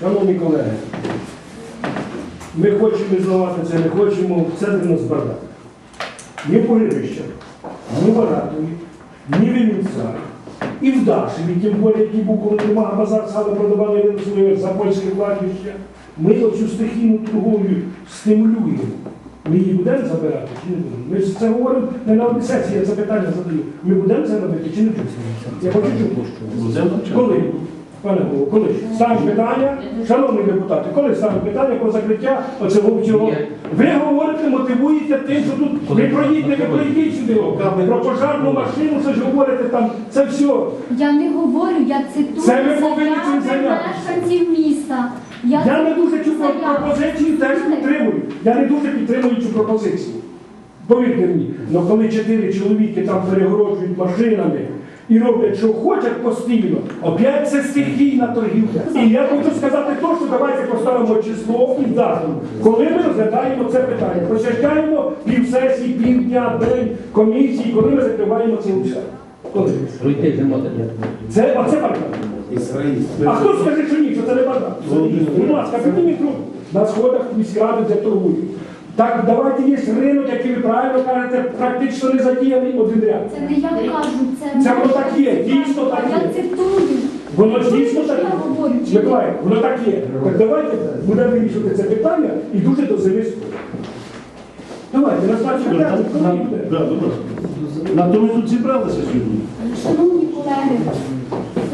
Шановні колеги, ми хочемо визнавати це, не хочемо, це для нас бардак. Ні в ні в Аратові, ні в Вінницях, і в Дашеві, тим більше, який був, коли немає базар, саме продавали виносили за польське кладбище. Ми оцю стихійну торговлю стимулюємо. Ми її будемо забирати чи не будемо? Ми ж це говоримо не на одній сесії, я це питання задаю. Ми будемо це робити чи не будемо? Я хочу чути. Коли? Пане голово, коли? Ставимо питання, шановні депутати, коли ставимо питання про закриття оцього всього? Ви говорите, мотивуєте тим, що тут не проїдьте, не проїдіть сюди. Про пожарну машину, що ж говорите там, це все. Я не говорю, я цитую Це ви повинні цим мешканців міста. Я не дуже цю пропозицію теж підтримую. Я не дуже підтримую цю пропозицію. Повірте мені, але коли чотири чоловіки там перегороджують машинами і роблять, що хочуть постійно, опять це стихійна торгівля. І я хочу сказати то, що давайте поставимо число і дату, коли ми розглядаємо це питання. Просяждаємо півсесії, півдня, день комісії, коли ми закриваємо це усе. Коли? Це оце бардак. А хто скаже, що ні, що це не бардак? Будь ласка, підніміть руку на сходах міськради, де торгують. Так, давайте є ринок, який ви правильно кажете, практично не задіяний один ряд. Це не я кажу, це Це воно так є, дійсно так Я цитую. Воно дійсно так є. ні? Миколай, воно так є. Так давайте будемо вирішувати це питання і дуже до зими. Давайте, ласка. На то ми тут зібралися сьогодні. Шановні колеги,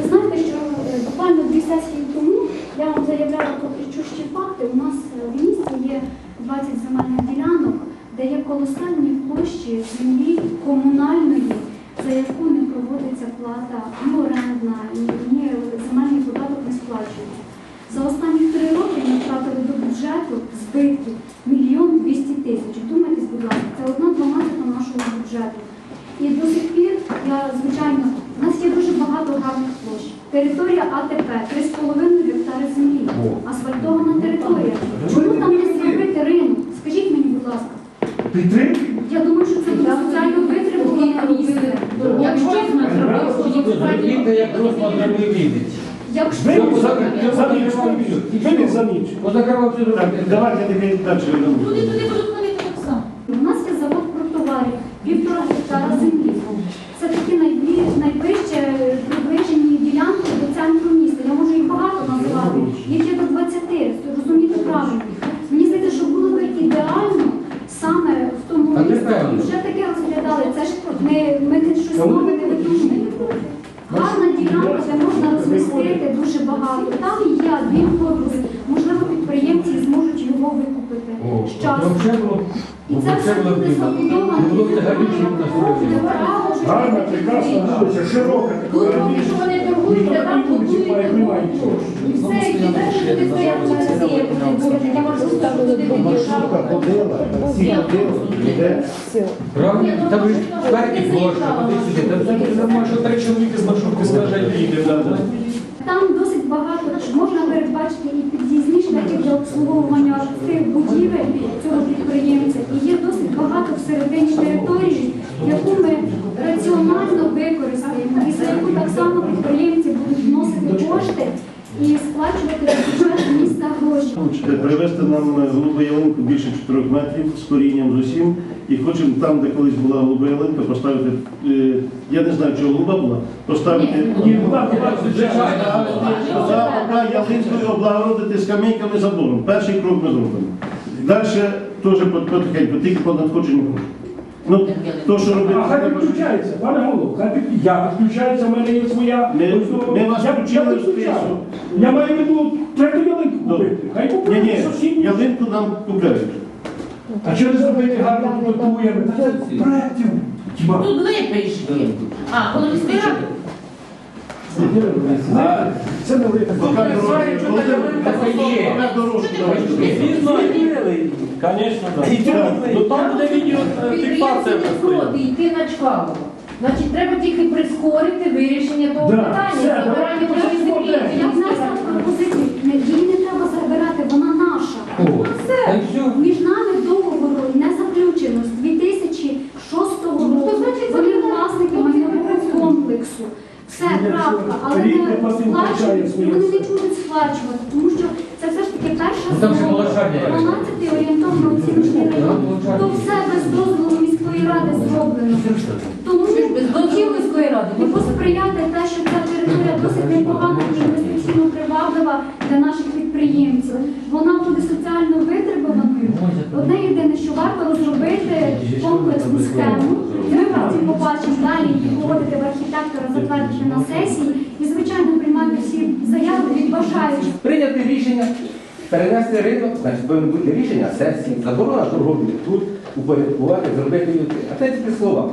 ви знаєте, що е, буквально дві сесії тому я вам заявляла про кричущі факти. У нас е, в місті є 20 земельних ділянок, де є колосальні площі землі комунальної, за яку не проводиться плата ні орендна, ні, земельний податок не сплачується. За останні три роки ми втратили до бюджету збитків мільйон двісті тисяч. Думайтесь, будь ласка, це одна дванадцята нашого бюджету. І до сих пір, я, звичайно, у нас є дуже багато гарних площ. Територія АТП 3,5 гектари землі, асфальтована територія. Чому там не зробити ринок? Скажіть мені, будь ласка. Підтримки? Я думаю, що це буде соціально витримуване місце. Якщо, Зробіть, як розпад не вийдеть. якщо Ви за- ніч, ви за ніч. Позакривав всю зробити. давайте нехай далі. Люди туди будуть ходити так само. У нас є завод протоварів, півтора гектара землі. Це такі найближче приближені ділянки до центру міста. Я можу їх багато називати. Їх є до 20, розумієте правильно. Мені здається, що було б ідеально саме в тому місці. Вже таке розглядали. Це ж ми, ми не щось нове не видумуємо. Гарна ділянка, де можна розмістити дуже багато. Там є адмінкорпус, можливо, підприємці зможуть його викупити з часом. І це все буде забудовано. Гарна, прекрасна широка. Тут поки що вони торгують, де там будують я можу нормально, що три чоловіки з маршрутки скаже, їде. Там досить багато можна передбачити і під'їзні шляхи для обслуговування цих будівель цього підприємця. І є досить багато всередині території, яку ми раціонально використаємо, і за яку так само підприємці будуть вносити кошти і сплачувати в бюджет міста гроші. Привезти нам голубу ялинку більше 4 метрів з корінням з усім. І хочемо там, де колись була голуба ялинка, поставити, е, я не знаю, чого голуба була, поставити за пока ялинкою облагородити скамейками забором. Перший крок ми зробимо. Далі теж потихеньку, тільки по надходженню. Ну, то, що робити, А хай підключається, пане голову, хай під... я підключаюся, в мене є своя. Ми- ось, ми вас я, включили в підключаю. список. Я маю в виду третю ялинку купити. Хай Ні, купують ні, сусідні. ялинку нам купляють. А що не зробити гарно підготуємо? я це проєктів. Хіба? Тут йшли. А, коли збирати? Це не є. поки дорожче. Звісно, Конечно. Ну там буде йти на чкаву. Значить, треба тільки прискорити вирішення того питання. Забирання землі. Я внесла пропозицію, не- її не треба забирати, вона наша. Все. Між нами договору не заключено з 2006 року. Ну, то значить, Вони забирати. власники майнового комплексу. Все, крапка. Не не сплачують, і вони не будуть сплачувати, тому що це все ж таки перша Ну, змова. 12 орієнтовно оціночний район. То все без дозволу міської ради зроблено. Тому Що ж без дозволу міської ради? і посприяти те, що ця територія досить непогана і інвестиційно приваблива для наших підприємців. Вона буде соціально витребуваною. Одне єдине, що варто розробити комплексну схему. Ми потім побачимо далі і погодити в архітектора, затвердити на сесії і, звичайно, приймати всі заяви від бажаючих. Прийняти рішення, перенести ринок, значить повинно бути рішення сесії, заборона торговлі тут, упорядкувати, зробити. А це тільки слова.